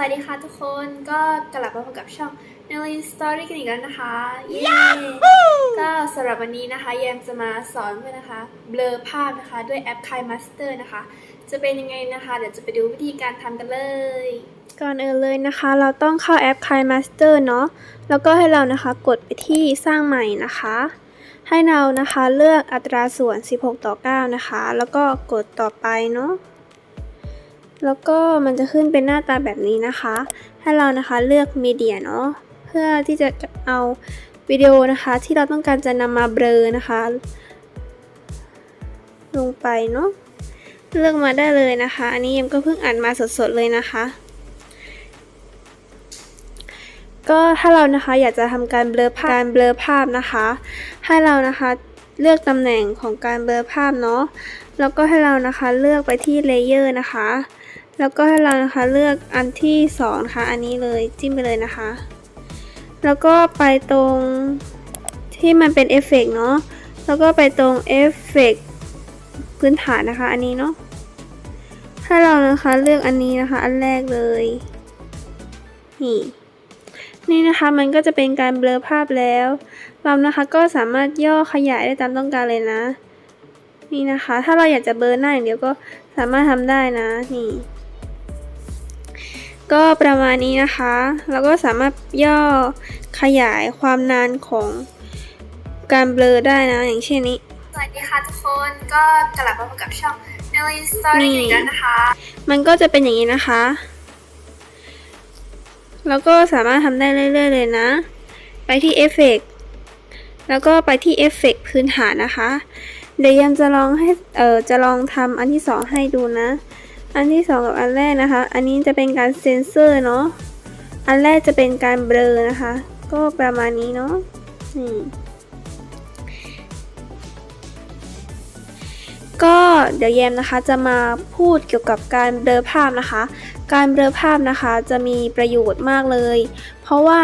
วัสดีค่ะทุกคนก็กลับมาพบกับช่อง n e l l y Story กันอีกแล้วนะคะเย้ก็สำหรับวันนี้นะคะแยมจะมาสอนเพื่อนนะคะ เบลอภาพนะคะด้วยแอป Kai Master นะคะ จะเป็นยังไงนะคะ เดี๋ยวจะไปดูวิธีการทำกันเลย ก่อนอื่นเลยนะคะ เราต้องเข้าแอป Kai Master เนาะแล้วก็ให้เรานะคะกดไปที่สร้างใหม่นะคะ ให้เรานะคะเลือกอัตราส่วน 16 ต่อ 9 นะคะ แล้วก็กดต่อไปเนาะ แล้วก็มันจะขึ้นเป็นหน้าตาแบบนี้นะคะ ให้เรานะคะเลือกมีเดียเนาะ เพื่อที่จะเอาวิดีโอนะคะ ที่เราต้องการจะนำมาเบลอนะคะ ลงไปเนาะ เลือกมาได้เลยนะคะ อันนี้เอ็มก็เพิ่งอ่านมาสดๆเลยนะคะ ก็ถ้าเรานะคะอยากจะทำการเบลอภาพการเบลอภาพนะคะ ให้เรานะคะเลือกตำแหน่งของการเบลอภาพเนาะ แล้วก็ให้เรานะคะเลือกไปที่เลเยอร์นะคะ แล้วก็ให้เรานะคะเลือกอันที่2นะคะอันนี้เลยจิ้มไปเลยนะคะ แล้วก็ไปตรงที่มันเป็นเอฟเฟกเนาะแล้วก็ไปตรงเอฟเฟกพื้นฐานนะคะ อันนี้เนาะให้เรานะคะเลือกอันนี้นะคะ อันแรกเลยนี่นี่นะคะมันก็จะเป็นการเบลอภาพแล้วเรานะคะก็สามารถย่อขยายได้ตามต้องการเลยนะ นี่นะคะ ถ้าเราอยากจะเบลอหน้าอย่างเดียวก็สามารถทำได้นะนี่ ก็ประมาณนี้นะคะเราก็สามารถย่อขยายความนานของการเบลอได้นะ อย่างเช่นนี้ สวัสดีค่ะทุกคนก็กลับมาพบกับช่อง n e l l y Story อีกแล้วนะคะ มันก็จะเป็นอย่างนี้นะคะ แล้วก็สามารถทำได้เรื่อยๆ เลยนะ ไปที่เอฟเฟกแล้วก็ไปที่เอฟเฟกพื้นฐานนะคะ เดี๋ยวยังจะลองให้ เออจะลองทำอันที่สองให้ดูนะ อันที่สองกับอันแรกนะคะ อันนี้จะเป็นการเซ็นเซอร์เนาะ อันแรกจะเป็นการเบลอนะคะ ก็ประมาณนี้เนาะนี่ก็เดี๋ยวแยมนะคะจะมาพูดเกี่ยวกับการเบลอภาพนะคะ การเบลอภาพนะคะจะมีประโยชน์มากเลย เพราะว่า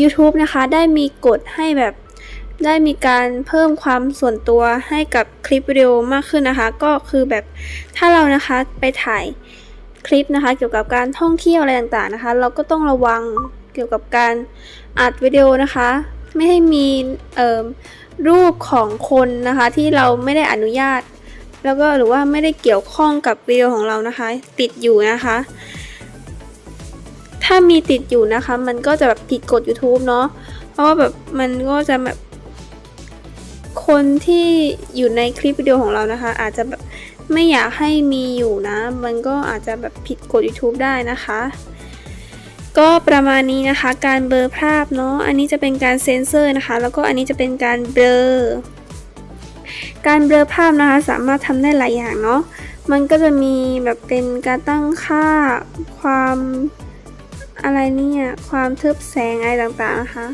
YouTube นะคะได้มีกฎให้แบบ ได้มีการเพิ่มความส่วนตัวให้กับคลิปวิดีโอมากขึ้นนะคะ ก็คือแบบถ้าเรานะคะไปถ่ายคลิปนะคะ เกี่ยวกับการท่องเที่ยวอะไรต่างๆนะคะ เราก็ต้องระวังเกี่ยวกับการอัดวิดีโอนะคะ ไม่ให้มีเอ่อรูปของคนนะคะที่เราไม่ได้อนุญาต แล้วก็หรือว่าไม่ได้เกี่ยวข้องกับวิดีโอของเรานะคะ ติดอยู่นะคะ ถ้ามีติดอยู่นะคะ มันก็จะแบบผิดกฎ YouTube เนาะเพราะว่าแบบมันก็จะแบบ คนที่อยู่ในคลิปวิดีโอของเรานะคะ อาจจะแบบไม่อยากให้มีอยู่นะ มันก็อาจจะแบบผิดกฎ YouTube ได้นะคะ ก็ประมาณนี้นะคะ การเบลอภาพเนาะ อันนี้จะเป็นการเซ็นเซอร์นะคะ แล้วก็อันนี้จะเป็นการเบลอ การเบลอภาพนะคะ สามารถทำได้หลายอย่างเนาะ มันก็จะมีแบบเป็นการตั้งค่าความอะไรเนี่ย ความทึบแสงอะไรต่างๆนะคะ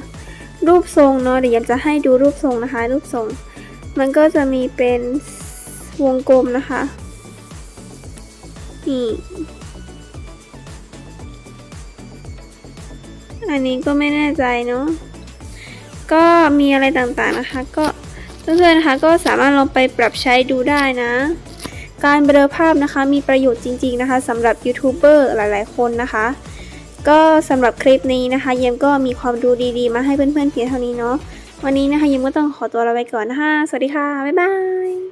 รูปทรงเนาะ เดี๋ยวยจะให้ดูรูปทรงนะคะ รูปทรง มันก็จะมีเป็นวงกลมนะคะ นี่ อันนี้ก็ไม่แน่ใจเนาะ ก็มีอะไรต่างๆนะคะ ก็เพื่อนๆนะคะก็สามารถลองไปปรับใช้ดูได้นะ การเบลอภาพนะคะมีประโยชน์จริง ๆนะคะสำหรับยูทูบเบอร์หลายๆ คนนะคะ ก็สำหรับคลิปนี้นะคะ เยมก็มีความรู้ดีๆ มาให้เพื่อนๆเพียงเท่านี้เนาะ วันนี้นะคะยิมก็ต้องขอตัวลาไปก่อนนะคะ สวัสดีค่ะ บ๊ายบาย